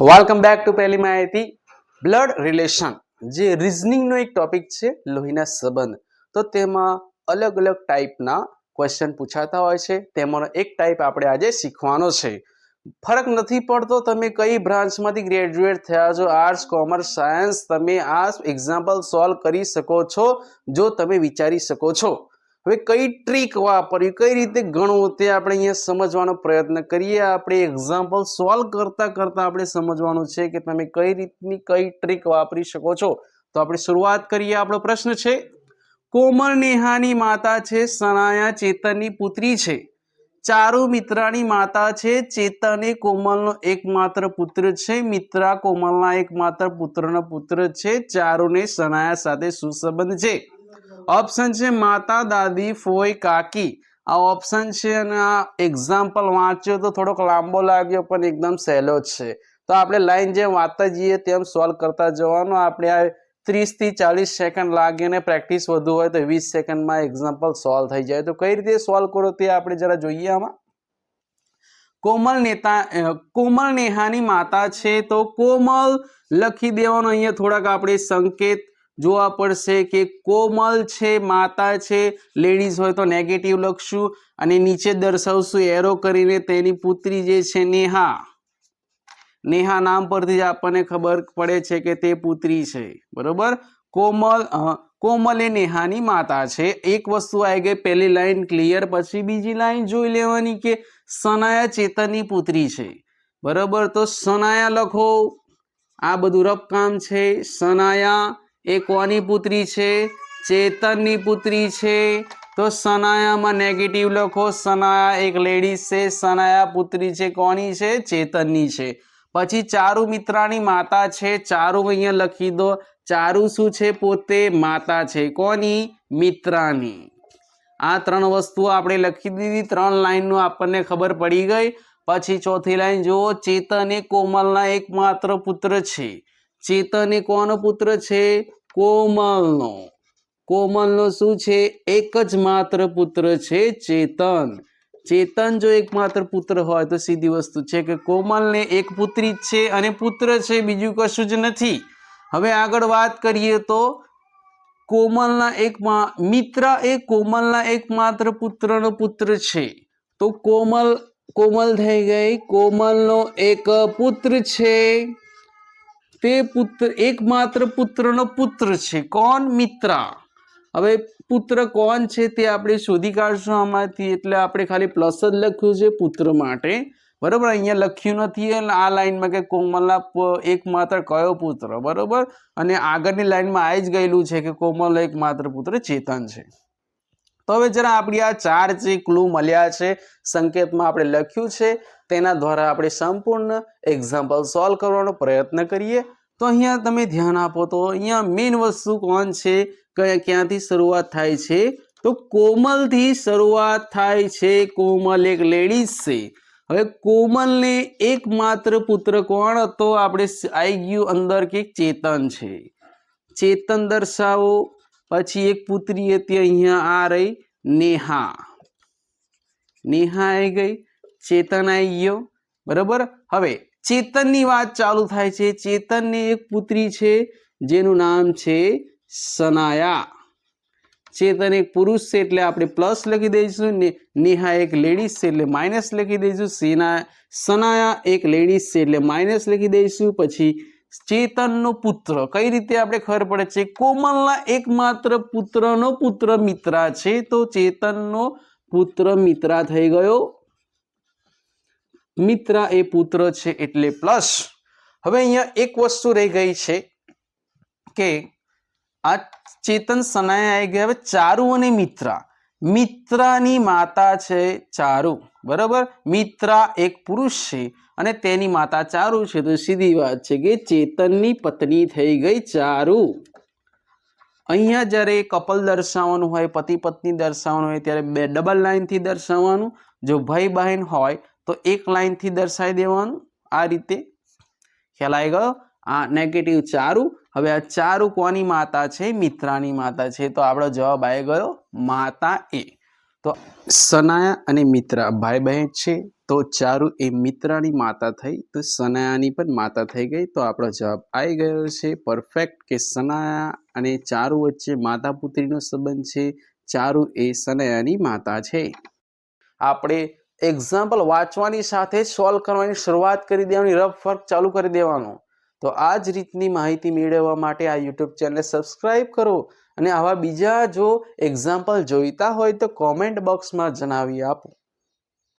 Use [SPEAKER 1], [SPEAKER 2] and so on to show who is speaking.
[SPEAKER 1] Welcome back to પહેલી માહિતી. Blood relation જે રિઝનિંગનો એક ટોપિક છે, લોહીના સંબંધ. તો તેમાં અલગ અલગ ટાઈપના ક્વેશ્ચન પૂછાતા હોય છે. તેમાંનો એક ટાઈપ આપણે આજે શીખવાનો છે. ફરક નથી પડતો તમે કઈ બ્રાન્ચમાંથી ગ્રેજ્યુએટ થયા છો આર્ટ્સ કોમર્સ સાયન્સ તમે આ એક્ઝામ્પલ સોલ્વ કરી શકો છો, જો તમે વિચારી શકો છો. હવે કઈ ટ્રીક વાપરવી, કઈ રીતે ગણવું તે આપણે અહીંયા સમજવાનો પ્રયત્ન કરીએ. આપણે એક્ઝામ્પલ સોલ્વ કરતાં કરતાં આપણે સમજવાનું છે કે તમે કઈ રીતની કઈ ટ્રીક વાપરી શકો છો. તો આપણે શરૂઆત કરીએ, આપણો પ્રશ્ન છે, કોમલ નેહાની માતા છે સનાયા ચેતનની પુત્રી છે. ચારુ મિત્રાની માતા છે, ચેતન કોમલનો એકમાત્ર પુત્ર છે, મિત્રા કોમલના એકમાત્ર પુત્રનો પુત્ર છે, ચારુને સનાયા સાથે સુસંબંધ છે. ઓપ્શન છે માતા, દાદી, ફોઈ, કાકી. આ ઓપ્શન છે અને આ એક્ઝામ્પલ વાંચ્યો તો થોડોક લાંબો લાગ્યો, પણ એકદમ સહેલો છે. તો આપણે લાઈન જેમ વાંચતા જઈએ તેમ સોલ્વ કરતા જવાનું. આપણે આ ત્રીસથી ચાલીસ સેકન્ડ લાગે અને પ્રેક્ટિસ વધુ હોય તો વીસ સેકન્ડમાં એક્ઝામ્પલ સોલ્વ થઈ જાય. તો કઈ રીતે સોલ્વ કરો તે આપણે જરા જોઈએ આમાં. કોમલ નેતા કોમલ નેહાની માતા છે તો કોમલ લખી દેવાનો અહીંયા થોડાક આપણે સંકેત જોવા પડશે કે કોમલ છે, માતા છે લેડીઝ હોય તો નેગેટિવ લખશું અને નીચે દર્શાવશું એરો કરીને તેની પુત્રી જે છે, નેહા. નેહા નામ પરથી જ આપણને ખબર પડે છે કે તે પુત્રી છે. બરોબર? કોમલ કોમલ એ નેહાની માતા છે. એક વસ્તુ આવી ગઈ, પહેલી લાઈન ક્લિયર પછી બીજી લાઈન જોઈ લેવાની કે સનાયા ચેતનની પુત્રી છે. બરોબર? તો સનાયા લખો. આ બધું રફ કામ છે. સનાયા એ કોની પુત્રી છે? ચેતનની પુત્રી છે. તો સનાયામાં નેગેટિવ લખો. સનાયા એક લેડીઝ છે. સનાયા પુત્રી છે કોની છે? ચેતનની છે. પછી ચારુ મિત્રાની માતા છે. ચારુ અહીંયા લખી દો. ચારુ શું છે પોતે? માતા છે. કોની? મિત્રાની. આ ત્રણ વસ્તુઓ આપણે લખી દીધી. ત્રણ લાઈનનું આપણને ખબર પડી ગઈ. પછી ચોથી લાઈન જુઓ. ચેતન એ કોમલના એકમાત્ર પુત્ર છે. ચેતન એ કોનો પુત્ર છે? કોમલનો. કોમલનો શું છે? એક જ માત્ર પુત્ર છે ચેતન. ચેતન જો એકમાત્ર પુત્ર હોય તો સીધી વસ્તુ છે કે કોમલને એક પુત્રી જ છે અને પુત્ર છે બીજું કશું જ નથી. હવે આગળ વાત કરીએ તો કોમલના એક મિત્ર એ કોમલના એકમાત્ર પુત્રનો પુત્ર છે. તો કોમલ કોમલ થઈ ગઈ. કોમલનો એક પુત્ર છે. તે પુત્ર, એકમાત્ર પુત્રનો પુત્ર છે. કોણ? મિત્રા. હવે પુત્ર કોણ છે તે આપણે શોધી કાઢશું આમાંથી, એટલે આપણે ખાલી પ્લસ જ લખ્યું છે પુત્ર માટે. બરોબર? અહીંયા લખ્યું નથી આ લાઈનમાં કે કોમલના એકમાત્ર કયો પુત્ર? બરોબર? અને આગળની લાઈનમાં આવી જ ગયેલું છે કે કોમલ એકમાત્ર પુત્ર ચેતન છે. તો હવે જરા આપણી આ ચાર જે ક્લુ મળ્યા છે, સંકેતમાં આપણે લખ્યું છે. તેના દ્વારા આપણે સંપૂર્ણ એક્ઝામ્પલ સોલ્વ કરવાનો પ્રયત્ન કરીએ. તો અહીંયા તમે ધ્યાન આપો તો અહીંયા મેઇન વસ્તુ કોણ છે? કયા ક્યાંથી શરૂઆત થાય છે? તો કોમલથી શરૂઆત થાય છે કોમલ એક લેડીઝ છે. હવે કોમલને એકમાત્ર પુત્ર કોણ? હતો આપણે આવી ગયું અંદર કે ચેતન છે. ચેતન દર્શાવો. પછી એક પુત્રી હતી, અહીંયા આ રહી નેહા. નેહા આવી ગઈ. ચેતન આવી ગયો બરાબર? હવે ચેતનની વાત ચાલુ થાય છે. ચેતનની એક પુત્રી છે, જેનું નામ છે સનાયા. ચેતન એક પુરુષ છે એટલે આપણે પ્લસ લખી દઈશું. ને નેહા એક લેડીઝ છે એટલે માઇનસ લખી દઈશું. સેના, સનાયા એક લેડીઝ છે એટલે માઇનસ લખી દઈશું. પછી ચેતનનો પુત્ર. કઈ રીતે આપણે ખબર પડે છે? કોમલના એકમાત્ર પુત્રનો પુત્ર મિત્રા છે. તો ચેતનનો પુત્ર મિત્રા થઈ ગયો. મિત્રા એ પુત્ર છે એટલે પ્લસ હવે અહીંયા એક વસ્તુ રહી ગઈ છે કે આ ચેતન સનાયા આવી ગયા હવે ચારુ અને મિત્રા. મિત્રાની માતા છે ચારુ. બરાબર? મિત્રા એક પુરુષ છે અને તેની માતા ચારુ છે. તો સીધી વાત છે કે ચેતનની પત્ની થઈ ગઈ ચારુ. અહીંયા જ્યારે કપલ દર્શાવવાનું હોય, પતિ પત્ની દર્શાવવાનું હોય, ત્યારે બે ડબલ લાઈનથી દર્શાવવાનું. જો ભાઈ બહેન હોય તો એક લાઈનથી દર્શાવી દેવાનું આ રીતે. ખ્યાલ આવી ગયો? આ નેગેટિવ ચારુ. હવે આ ચારુ કોની માતા છે? મિત્રાની માતા છે. તો આપણો જવાબ આવી ગયો માતા એ. તો સનાયા અને મિત્રા ભાઈ બહેન છે. તો ચારુ એ મિત્રાની માતા થઈ. તો સનાયાની પણ માતા થઈ ગઈ. તો આપણો જવાબ આવી ગયો છે પરફેક્ટ કે સનાયા અને ચારુ વચ્ચે માતા પુત્રીનો સંબંધ છે. ચારુ એ સનાયાની માતા છે. આપણે એક્ઝામ્પલ વાંચવાની સાથે જ સોલ્વ કરવાની શરૂઆત કરી દેવાની, રફ વર્ક ચાલુ કરી દેવાનો. તો આ જ રીતની માહિતી મેળવવા માટે આ યુટ્યુબ ચેનલ સબસ્ક્રાઈબ કરો અને આવા બીજા જો એક્ઝામ્પલ જોઈતા હોય તો કોમેન્ટ બોક્સમાં જણાવી આપો.